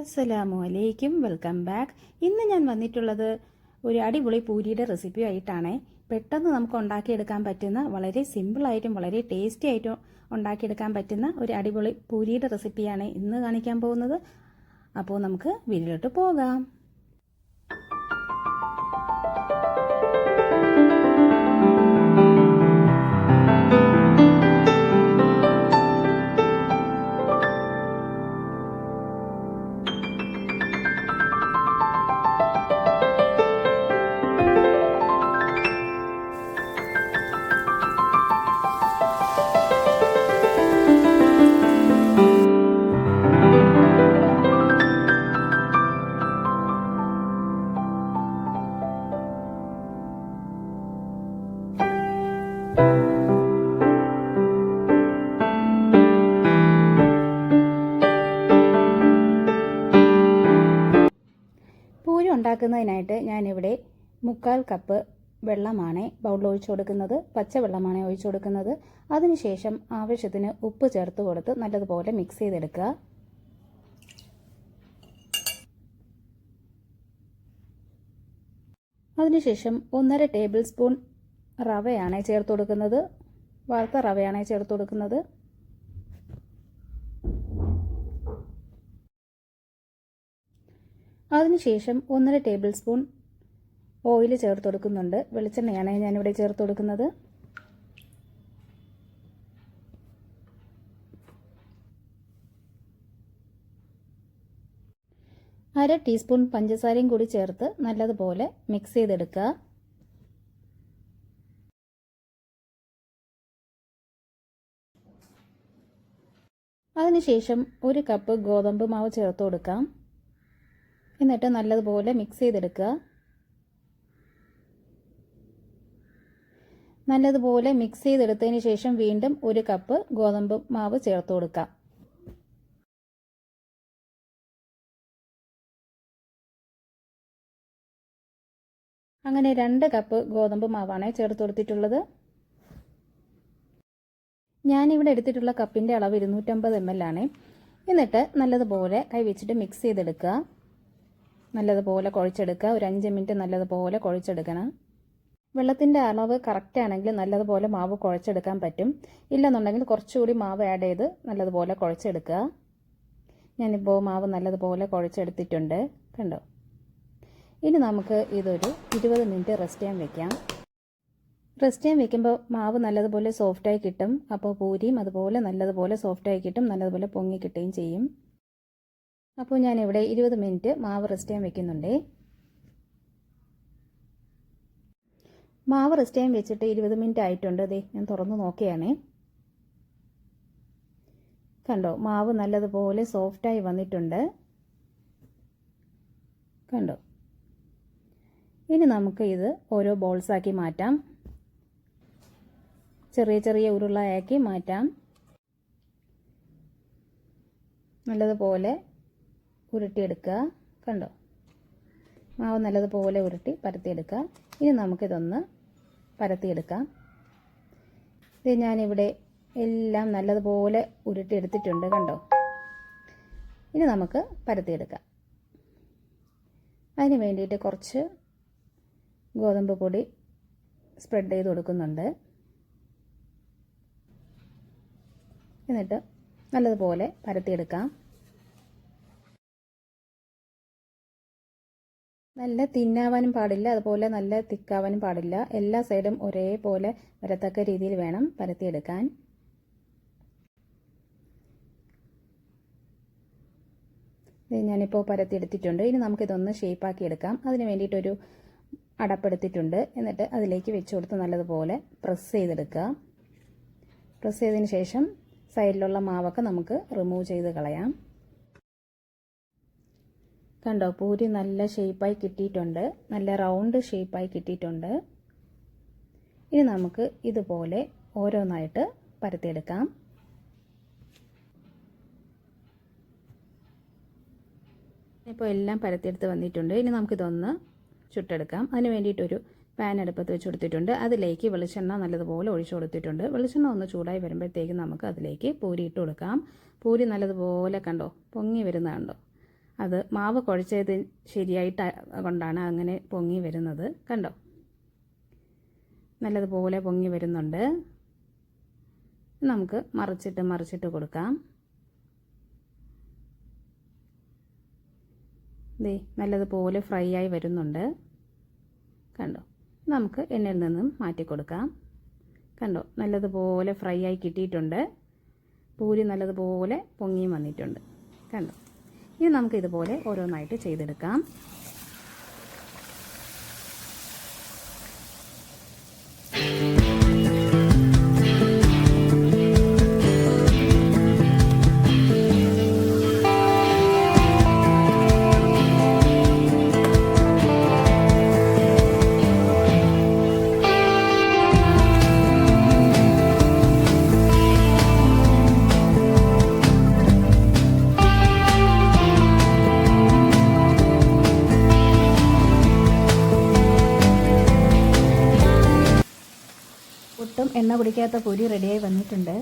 അസ്സലാമു അലൈക്കും. Welcome back. ഇന്ന് ഞാൻ വന്നിട്ടുള്ളത് ഒരു അടിപൊളി പൂരിയുടെ റെസിപ്പി ആയിട്ടാണ്. പെട്ടെന്ന് നമുക്ക് ഉണ്ടാക്കിയെടുക്കാൻ പറ്റുന്ന വളരെ സിമ്പിളായിട്ടും വളരെ ടേസ്റ്റി ആയിട്ടും ഉണ്ടാക്കിയെടുക്കാൻ പറ്റുന്ന ഒരു അടിപൊളി പൂരിയുടെ റെസിപ്പിയാണ് ഇന്ന് കാണിക്കാൻ പോകുന്നത്. അപ്പോൾ നമുക്ക് വീട്ടിലോട്ട് പോകാം. ഉണ്ടാക്കുന്നതിനായിട്ട് ഞാനിവിടെ മുക്കാൽ കപ്പ് വെള്ളമാണ് ബൗളിൽ ഒഴിച്ചു കൊടുക്കുന്നത്. പച്ചവെള്ളമാണ് ഒഴിച്ചു കൊടുക്കുന്നത്. അതിനുശേഷം ആവശ്യത്തിന് ഉപ്പ് ചേർത്ത് കൊടുത്ത് നല്ലതുപോലെ മിക്സ് ചെയ്തെടുക്കുക. അതിനുശേഷം ഒന്നര ടേബിൾ സ്പൂൺ റവയാണ് ചേർത്ത് കൊടുക്കുന്നത്. വറുത്ത റവയാണ് ചേർത്ത് കൊടുക്കുന്നത്. അതിനുശേഷം ഒന്നര ടേബിൾ സ്പൂൺ ഓയിൽ ചേർത്ത് കൊടുക്കുന്നുണ്ട്. വെളിച്ചെണ്ണയാണ് ഞാനിവിടെ ചേർത്ത് കൊടുക്കുന്നത്. അര ടീസ്പൂൺ പഞ്ചസാരയും കൂടി ചേർത്ത് നല്ലതുപോലെ മിക്സ് ചെയ്തെടുക്കുക. അതിനുശേഷം ഒരു കപ്പ് ഗോതമ്പ് മാവ് ചേർത്ത് കൊടുക്കാം. എന്നിട്ട് നല്ലതുപോലെ മിക്സ് ചെയ്തെടുക്കുക. നല്ലതുപോലെ മിക്സ് ചെയ്തെടുത്തതിന് ശേഷം വീണ്ടും ഒരു കപ്പ് ഗോതമ്പ് മാവ് ചേർത്ത് കൊടുക്കാം അങ്ങനെ രണ്ട് കപ്പ് ഗോതമ്പ് മാവാണ് ചേർത്ത് കൊടുത്തിട്ടുള്ളത്. ഞാനിവിടെ എടുത്തിട്ടുള്ള കപ്പിന്റെ അളവ് ഇരുന്നൂറ്റമ്പത് എം എൽ ആണ്. എന്നിട്ട് നല്ലതുപോലെ കൈവച്ചിട്ട് മിക്സ് ചെയ്തെടുക്കുക. നല്ലതുപോലെ കുഴച്ചെടുക്കുക. ഒരു അഞ്ച് മിനിറ്റ് നല്ലതുപോലെ കുഴച്ചെടുക്കണം. വെള്ളത്തിന്റെ അളവ് കറക്റ്റ് ആണെങ്കിൽ നല്ലതുപോലെ മാവ് കുഴച്ചെടുക്കാൻ പറ്റും. ഇല്ലെന്നുണ്ടെങ്കിൽ കുറച്ചുകൂടി മാവ് ആഡ് ചെയ്ത് നല്ലതുപോലെ കുഴച്ചെടുക്കുക. ഞാനിപ്പോൾ മാവ് നല്ലതുപോലെ കുഴച്ചെടുത്തിട്ടുണ്ട്. കണ്ടോ? ഇനി നമുക്ക് ഇതൊരു ഇരുപത് മിനിറ്റ് റെസ്റ്റ് ചെയ്യാൻ വെക്കാം. റെസ്റ്റ് ചെയ്യാൻ വെക്കുമ്പോൾ മാവ് നല്ലതുപോലെ സോഫ്റ്റായി കിട്ടും. അപ്പോൾ പൂരിയും അതുപോലെ നല്ലതുപോലെ സോഫ്റ്റായി കിട്ടും. നല്ലതുപോലെ പൊങ്ങി കിട്ടുകയും ചെയ്യും. അപ്പോൾ ഞാനിവിടെ ഇരുപത് മിനിറ്റ് മാവ് റെസ്റ്റ് ചെയ്യാൻ വെക്കുന്നുണ്ട്. മാവ് റെസ്റ്റ് ചെയ്യാൻ വെച്ചിട്ട് ഇരുപത് മിനിറ്റ് ആയിട്ടുണ്ട്. അതെ ഞാൻ തുറന്ന് നോക്കിയാണ്. കണ്ടോ മാവ് നല്ലതുപോലെ സോഫ്റ്റായി വന്നിട്ടുണ്ട്. കണ്ടോ? ഇനി നമുക്ക് ഇത് ഓരോ ബോൾസാക്കി മാറ്റാം. ചെറിയ ചെറിയ ഉരുളയാക്കി മാറ്റാം. നല്ലതുപോലെ ഉരുട്ടിയെടുക്കുക. കണ്ടോ? മാവ് നല്ലതുപോലെ ഉരുട്ടി പരത്തിയെടുക്കുക. ഇനി നമുക്കിതൊന്ന് പരത്തിയെടുക്കാം. ഇത് ഞാനിവിടെ എല്ലാം നല്ലതുപോലെ ഉരുട്ടിയെടുത്തിട്ടുണ്ട്. കണ്ടോ? ഇനി നമുക്ക് പരത്തിയെടുക്കാം. അതിന് വേണ്ടിയിട്ട് കുറച്ച് ഗോതമ്പ് പൊടി സ്പ്രെഡ് ചെയ്ത് കൊടുക്കുന്നുണ്ട്. എന്നിട്ട് നല്ലതുപോലെ പരത്തിയെടുക്കാം. നല്ല തിന്നാവാനും പാടില്ല അതുപോലെ നല്ല തിക്കാവാനും പാടില്ല. എല്ലാ സൈഡും ഒരേപോലെ വരത്തക്ക രീതിയിൽ വേണം പരത്തിയെടുക്കാൻ. ഞാനിപ്പോൾ പരത്തിയെടുത്തിട്ടുണ്ട്. ഇനി നമുക്കിതൊന്ന് ഷേപ്പാക്കി എടുക്കാം അതിന് വേണ്ടിയിട്ടൊരു അടപ്പെടുത്തിട്ടുണ്ട് എന്നിട്ട് അതിലേക്ക് വെച്ച് കൊടുത്ത് നല്ലതുപോലെ പ്രസ് ചെയ്തെടുക്കുക. പ്രസ് ചെയ്തതിന് ശേഷം സൈഡിലുള്ള മാവൊക്കെ നമുക്ക് റിമൂവ് ചെയ്ത് കളയാം. കണ്ടോ? പൂരി നല്ല ഷേപ്പായി കിട്ടിയിട്ടുണ്ട്. നല്ല റൗണ്ട് ഷേപ്പായി കിട്ടിയിട്ടുണ്ട്. ഇനി നമുക്ക് ഇതുപോലെ ഓരോന്നായിട്ട് പരത്തിയെടുക്കാം. ഇപ്പോൾ എല്ലാം പരത്തിയെടുത്ത് വന്നിട്ടുണ്ട്. ഇനി നമുക്കിതൊന്ന് ചുട്ടെടുക്കാം. അതിന് വേണ്ടിയിട്ടൊരു പാൻ അടുപ്പത്ത് വെച്ച് കൊടുത്തിട്ടുണ്ട്. അതിലേക്ക് വെളിച്ചെണ്ണ നല്ലതുപോലെ ഒഴിച്ചു കൊടുത്തിട്ടുണ്ട്. വെളിച്ചെണ്ണ ഒന്ന് ചൂടായി വരുമ്പോഴത്തേക്കും നമുക്ക് അതിലേക്ക് പൂരി ഇട്ട് കൊടുക്കാം. പൂരി നല്ലതുപോലെ കണ്ടോ? പൊങ്ങി വരുന്ന കണ്ടോ? അത് മാവ് കുഴച്ചത് ശരിയായിട്ട് കൊണ്ടാണ് അങ്ങനെ പൊങ്ങി വരുന്നത്. കണ്ടോ? നല്ലതുപോലെ പൊങ്ങി വരുന്നുണ്ട്. നമുക്ക് മറിച്ചിട്ട് മറിച്ചിട്ട് കൊടുക്കാം. ദേ നല്ലതുപോലെ ഫ്രൈ ആയി വരുന്നുണ്ട്. കണ്ടോ? നമുക്ക് എണ്ണയിൽ നിന്നും മാറ്റി കൊടുക്കാം. കണ്ടോ? നല്ലതുപോലെ ഫ്രൈ ആയി കിട്ടിയിട്ടുണ്ട്. പൂരി നല്ലതുപോലെ പൊങ്ങിയും വന്നിട്ടുണ്ട്. കണ്ടോ? ഇനി നമുക്ക് ഇതുപോലെ ഓരോന്നായിട്ട് ചെയ്തെടുക്കാം. ഒട്ടും എണ്ണ കുടിക്കാത്ത പൊരി റെഡിയായി വന്നിട്ടുണ്ട്.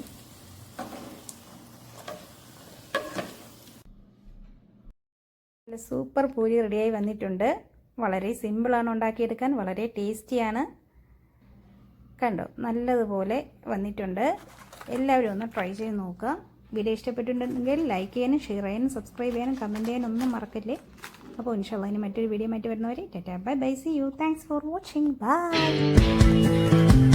സൂപ്പർ പൂരി റെഡിയായി വന്നിട്ടുണ്ട്. വളരെ സിമ്പിളാണ് ഉണ്ടാക്കിയെടുക്കാൻ വളരെ ടേസ്റ്റിയാണ്. കണ്ടോ നല്ലതുപോലെ വന്നിട്ടുണ്ട്. എല്ലാവരും ഒന്ന് ട്രൈ ചെയ്ത് നോക്കുക വീഡിയോ ഇഷ്ടപ്പെട്ടിട്ടുണ്ടെങ്കിൽ ലൈക്ക് ചെയ്യാനും ഷെയർ ചെയ്യാനും സബ്സ്ക്രൈബ് ചെയ്യാനും കമന്റ് ചെയ്യാനും ഒന്നും മറക്കല്ലേ. അപ്പോൾ ഇൻഷാല്ല ഇനി മറ്റൊരു വീഡിയോ മറ്റു വരുന്നവരെ tata bye bye see you. Thanks for watching. Bye.